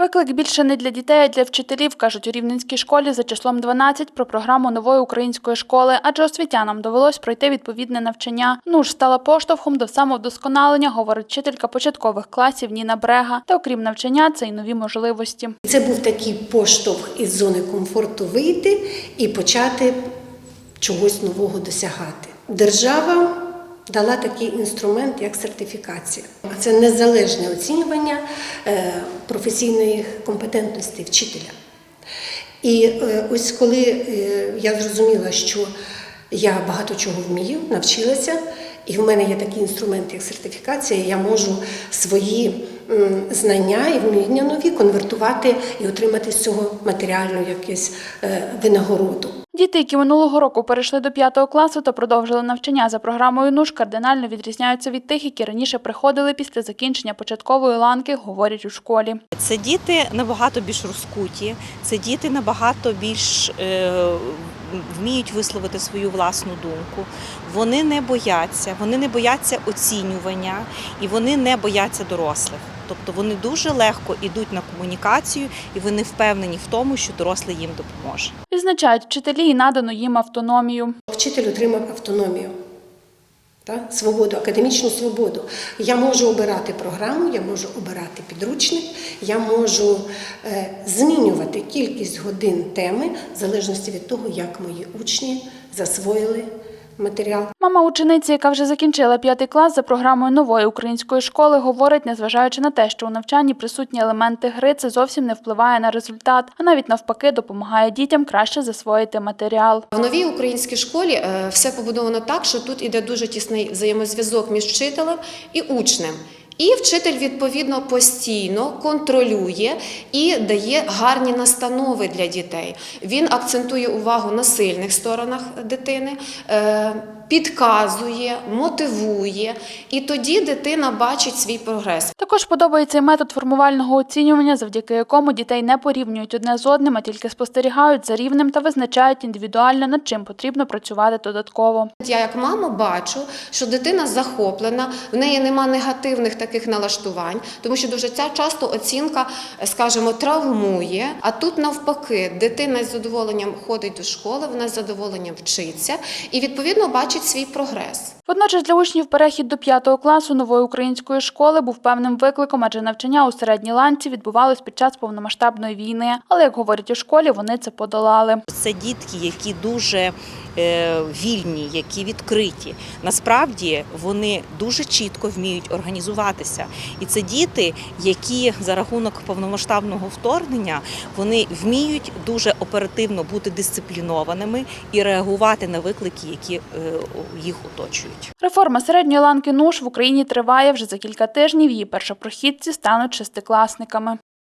Виклик більше не для дітей, а для вчителів, кажуть у Рівненській школі за числом 12 про програму нової української школи, адже освітянам довелось пройти відповідне навчання. Ну ж стала поштовхом до самовдосконалення, говорить вчителька початкових класів Ніна Брега. Та окрім навчання, це й нові можливості. Це був такий поштовх із зони комфорту вийти і почати чогось нового досягати. Держава дала такий інструмент, як сертифікація. Це незалежне оцінювання е, професійної компетентності вчителя. І е, ось коли е, я зрозуміла, що я багато чого вмію, навчилася, і в мене є такий інструмент, як сертифікація, я можу свої знання і вміння нові конвертувати і отримати з цього матеріальну якусь винагороду. Діти, які минулого року перейшли до 5 класу та продовжили навчання за програмою НУШ, кардинально відрізняються від тих, які раніше приходили після закінчення початкової ланки, говорять у школі. Це діти набагато більш розкуті, це діти набагато більш е, вміють висловити свою власну думку. Вони не бояться, вони не бояться оцінювання і вони не бояться дорослих. Тобто вони дуже легко йдуть на комунікацію і вони впевнені в тому, що дорослий їм допоможе. Відзначають вчителі і надану їм автономію. Вчитель отримав автономію. Свободу, академічну свободу. Я можу обирати програму, я можу обирати підручник, я можу е, змінювати кількість годин теми в залежності від того, як мої учні засвоїли матеріал. Мама учениці, яка вже закінчила п'ятий клас за програмою нової української школи, говорить, незважаючи на те, що у навчанні присутні елементи гри, це зовсім не впливає на результат, а навіть навпаки допомагає дітям краще засвоїти матеріал. В новій українській школі е, все побудовано так, що тут іде дуже тісний взаємозв'язок між вчителем і учнем. І вчитель відповідно постійно контролює і дає гарні настанови для дітей. Він акцентує увагу на сильних сторонах дитини, е, підказує, мотивує, і тоді дитина бачить свій прогрес. Також подобається і метод формувального оцінювання, завдяки якому дітей не порівнюють одне з одним, а тільки спостерігають за рівнем та визначають індивідуально, над чим потрібно працювати додатково. Я як мама бачу, що дитина захоплена, в неї нема негативних таких налаштувань, тому що дуже ця часто оцінка, скажімо, травмує. А тут навпаки, дитина з задоволенням ходить до школи, вона з задоволенням вчиться і відповідно бачить свій прогрес. Водночас для учнів перехід до п'ятого класу нової української школи був певним викликом, адже навчання у середній ланці відбувалось під час повномасштабної війни. Але як говорять у школі, вони це подолали. Це дітки, які дуже е, вільні, які відкриті. Насправді вони дуже чітко вміють організуватися. І це діти, які за рахунок повномасштабного вторгнення вони вміють дуже оперативно бути дисциплінованими і реагувати на виклики, які е, їх оточують. Реформа середньої ланки НУШ в Україні триває вже за кілька тижнів. Її першопрохідці стануть шестикласниками.